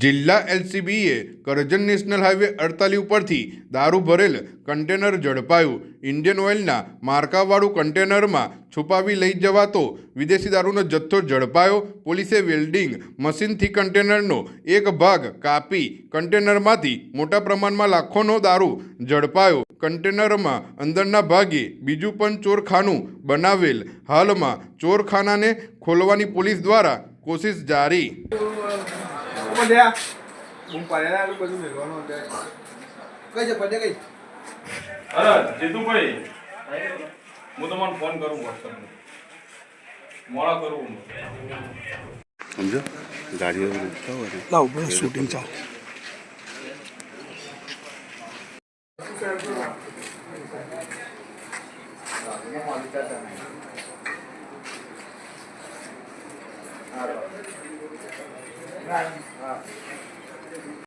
જિલ્લા એલસીબીએ Karjan national highway અડતાલી ઉપરથી દારૂ ભરેલ કન્ટેનર ઝડપાયું. ઇન્ડિયન ઓઇલના માર્કાવાળું કન્ટેનરમાં છુપાવી લઈ જવાતો વિદેશી દારૂનો જથ્થો ઝડપાયો. પોલીસે વેલ્ડિંગ મશીનથી કન્ટેનરનો એક ભાગ કાપી કન્ટેનરમાંથી મોટા પ્રમાણમાં લાખોનો દારૂ ઝડપાયો. કન્ટેનરમાં અંદરના ભાગે બીજું પણ ચોરખાનું બનાવેલ હાલમાં ચોરખાનાને ખોલવાની પોલીસ દ્વારા કોશિશ જારી. પડ્યા બૂમ પાડ્યા ને બધું મેળવાનું. કઈ છે પડે કઈ? અરે જીતુભાઈ હું તમને ફોન કરું વોટ્સઅપ મોડા કરું સમજો? ગાડીઓ રૂકતા હોય લાવ બસ શૂટિંગ ચાલે. 那意啊？